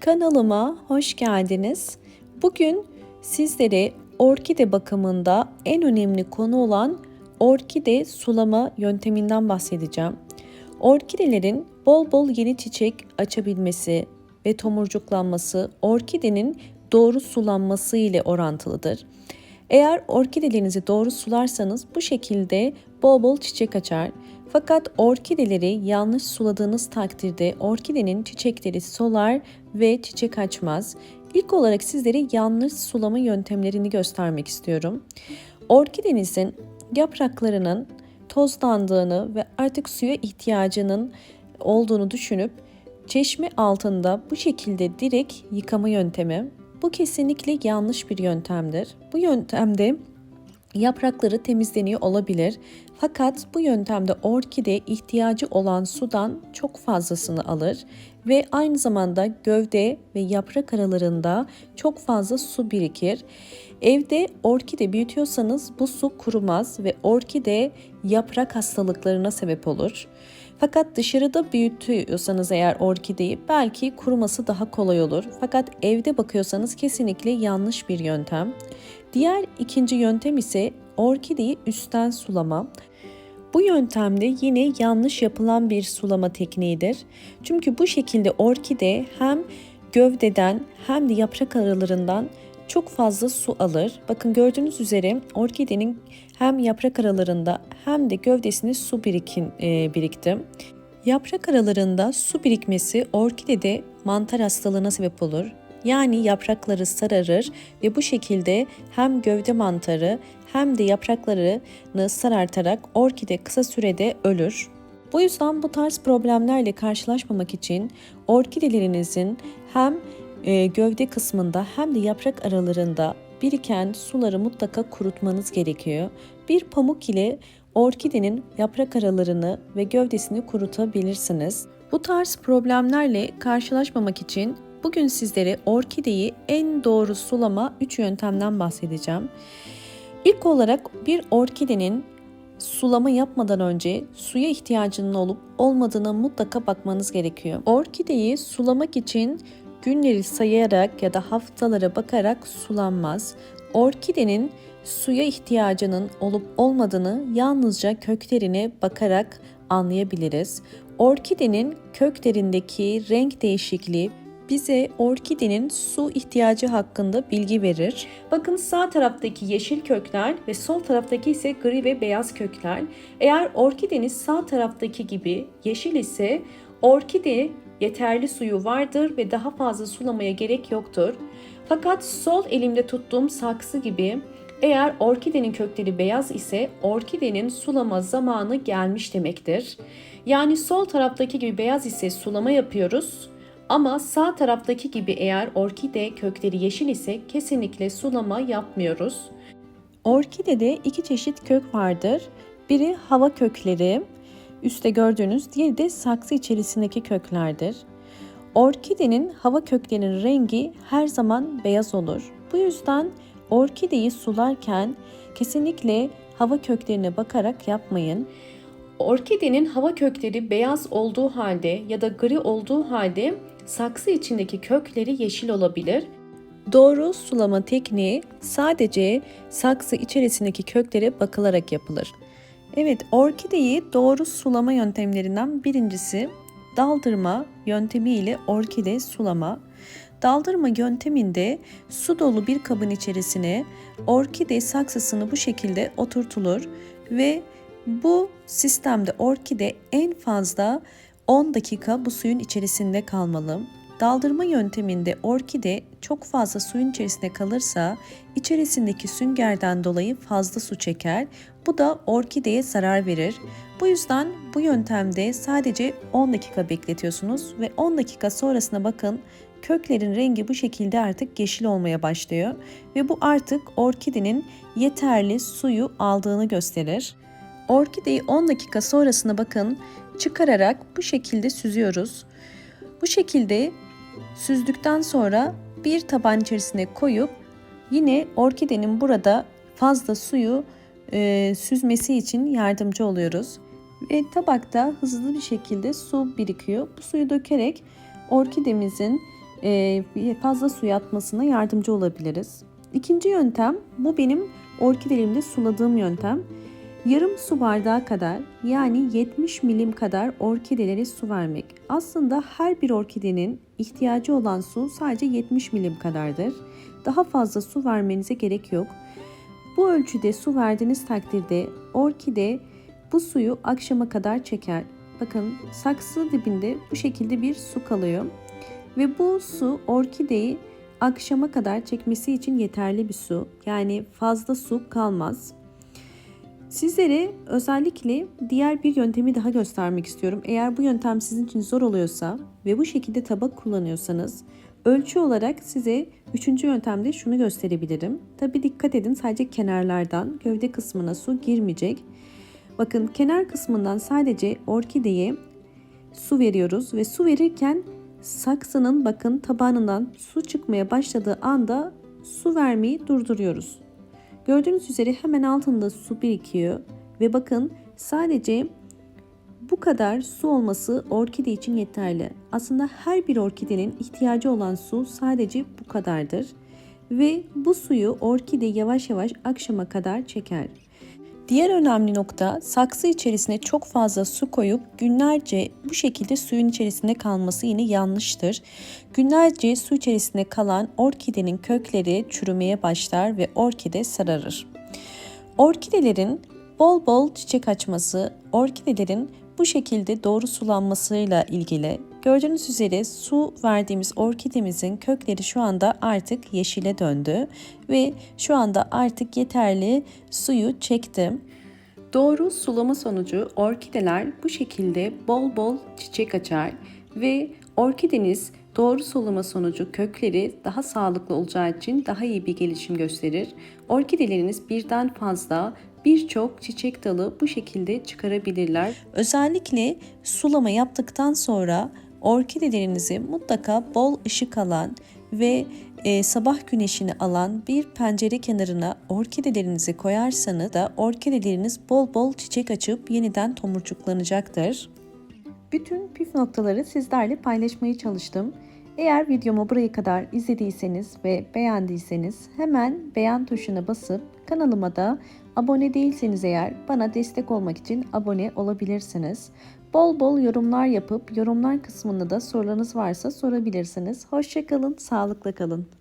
Kanalıma hoş geldiniz. Bugün sizlere orkide bakımında en önemli konu olan orkide sulama yönteminden bahsedeceğim. Orkidelerin bol bol yeni çiçek açabilmesi ve tomurcuklanması orkidenin doğru sulanması ile orantılıdır. Eğer orkidelerinizi doğru sularsanız bu şekilde bol bol çiçek açar. Fakat orkideleri yanlış suladığınız takdirde orkidenin çiçekleri solar ve çiçek açmaz. İlk olarak sizlere yanlış sulama yöntemlerini göstermek istiyorum. Orkidenizin yapraklarının tozlandığını ve artık suya ihtiyacının olduğunu düşünüp çeşme altında bu şekilde direkt yıkama yöntemi. Bu kesinlikle yanlış bir yöntemdir. Bu yöntemde yaprakları temizleniyor olabilir. Fakat bu yöntemde orkide ihtiyacı olan sudan çok fazlasını alır ve aynı zamanda gövde ve yaprak aralarında çok fazla su birikir. Evde orkide büyütüyorsanız bu su kurumaz ve orkide yaprak hastalıklarına sebep olur. Fakat dışarıda büyütüyorsanız eğer orkideyi belki kuruması daha kolay olur. Fakat evde bakıyorsanız kesinlikle yanlış bir yöntem. Diğer ikinci yöntem ise orkideyi üstten sulama. Bu yöntemde yine yanlış yapılan bir sulama tekniğidir. Çünkü bu şekilde orkide hem gövdeden hem de yaprak aralarından çok fazla su alır. Bakın gördüğünüz üzere orkidenin hem yaprak aralarında hem de gövdesinde su birikin, e, birikti. Yaprak aralarında su birikmesi orkidede mantar hastalığına sebep olur. Yani yaprakları sararır ve bu şekilde hem gövde mantarı hem de yapraklarını sarartarak orkide kısa sürede ölür. Bu yüzden bu tarz problemlerle karşılaşmamak için orkidelerinizin hem e, gövde kısmında hem de yaprak aralarında biriken suları mutlaka kurutmanız gerekiyor. Bir pamuk ile orkidenin yaprak aralarını ve gövdesini kurutabilirsiniz. Bu tarz problemlerle karşılaşmamak için bugün sizlere orkideyi en doğru sulama 3 yöntemden bahsedeceğim. İlk olarak bir orkidenin sulama yapmadan önce suya ihtiyacının olup olmadığına mutlaka bakmanız gerekiyor. Orkideyi sulamak için günleri sayarak ya da haftalara bakarak sulanmaz. Orkidenin suya ihtiyacının olup olmadığını yalnızca köklerine bakarak anlayabiliriz. Orkidenin köklerindeki renk değişikliği bize orkidenin su ihtiyacı hakkında bilgi verir. Bakın sağ taraftaki yeşil kökler ve sol taraftaki ise gri ve beyaz kökler. Eğer orkideniz sağ taraftaki gibi yeşil ise orkide yeterli suyu vardır ve daha fazla sulamaya gerek yoktur. Fakat sol elimde tuttuğum saksı gibi eğer orkidenin kökleri beyaz ise orkidenin sulama zamanı gelmiş demektir. Yani sol taraftaki gibi beyaz ise sulama yapıyoruz. Ama sağ taraftaki gibi eğer orkide kökleri yeşil ise kesinlikle sulama yapmıyoruz. Orkidede iki çeşit kök vardır. Biri hava kökleri, üstte gördüğünüz, diğeri de saksı içerisindeki köklerdir. Orkidenin hava köklerinin rengi her zaman beyaz olur. Bu yüzden orkideyi sularken kesinlikle hava köklerine bakarak yapmayın. Orkidenin hava kökleri beyaz olduğu halde ya da gri olduğu halde saksı içindeki kökleri yeşil olabilir. Doğru sulama tekniği sadece saksı içerisindeki köklere bakılarak yapılır. Evet, orkideyi doğru sulama yöntemlerinden birincisi daldırma yöntemi ile orkide sulama. Daldırma yönteminde su dolu bir kabın içerisine orkide saksısını bu şekilde oturtulur ve bu sistemde orkide en fazla 10 dakika bu suyun içerisinde kalmalı. Daldırma yönteminde orkide çok fazla suyun içerisinde kalırsa içerisindeki süngerden dolayı fazla su çeker. Bu da orkideye zarar verir. Bu yüzden bu yöntemde sadece 10 dakika bekletiyorsunuz ve 10 dakika sonrasına bakın köklerin rengi bu şekilde artık yeşil olmaya başlıyor ve bu artık orkidenin yeterli suyu aldığını gösterir. Orkideyi 10 dakika sonrasına bakın çıkararak bu şekilde süzüyoruz. Bu şekilde süzdükten sonra bir taban içerisine koyup yine orkidenin burada fazla suyu e, süzmesi için yardımcı oluyoruz. Ve tabakta hızlı bir şekilde su birikiyor. Bu suyu dökerek orkidemizin e, fazla suyu atmasına yardımcı olabiliriz. İkinci yöntem bu benim orkidelerimde suladığım yöntem. Yarım su bardağı kadar yani 70 milim kadar orkidelere su vermek. Aslında her bir orkidenin ihtiyacı olan su sadece 70 milim kadardır. Daha fazla su vermenize gerek yok. Bu ölçüde su verdiğiniz takdirde orkide bu suyu akşama kadar çeker. Bakın saksı dibinde bu şekilde bir su kalıyor. Ve bu su orkideyi akşama kadar çekmesi için yeterli bir su. Yani fazla su kalmaz. Sizlere özellikle diğer bir yöntemi daha göstermek istiyorum. Eğer bu yöntem sizin için zor oluyorsa ve bu şekilde tabak kullanıyorsanız ölçü olarak size üçüncü yöntemde şunu gösterebilirim. Tabi dikkat edin sadece kenarlardan gövde kısmına su girmeyecek. Bakın kenar kısmından sadece orkideye su veriyoruz ve su verirken saksının bakın tabanından su çıkmaya başladığı anda su vermeyi durduruyoruz. Gördüğünüz üzere hemen altında su birikiyor ve bakın sadece bu kadar su olması orkide için yeterli. Aslında her bir orkidenin ihtiyacı olan su sadece bu kadardır ve bu suyu orkide yavaş yavaş akşama kadar çeker. Diğer önemli nokta saksı içerisine çok fazla su koyup günlerce bu şekilde suyun içerisinde kalması yine yanlıştır. Günlerce su içerisinde kalan orkidenin kökleri çürümeye başlar ve orkide sararır. Orkidelerin bol bol çiçek açması, orkidelerin bu şekilde doğru sulanmasıyla ilgili. Gördüğünüz üzere su verdiğimiz orkidemizin kökleri şu anda artık yeşile döndü ve şu anda artık yeterli suyu çekti. Doğru sulama sonucu orkideler bu şekilde bol bol çiçek açar ve orkideniz doğru sulama sonucu kökleri daha sağlıklı olacağı için daha iyi bir gelişim gösterir. Orkideleriniz birden fazla birçok çiçek dalı bu şekilde çıkarabilirler. Özellikle sulama yaptıktan sonra orkidelerinizi mutlaka bol ışık alan ve e, sabah güneşini alan bir pencere kenarına orkidelerinizi koyarsanız da orkideleriniz bol bol çiçek açıp yeniden tomurcuklanacaktır. Bütün püf noktaları sizlerle paylaşmaya çalıştım. Eğer videomu buraya kadar izlediyseniz ve beğendiyseniz hemen beğen tuşuna basıp kanalıma da abone değilseniz eğer bana destek olmak için abone olabilirsiniz. Bol bol yorumlar yapıp yorumlar kısmında da sorularınız varsa sorabilirsiniz. Hoşçakalın, sağlıkla kalın.